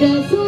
That's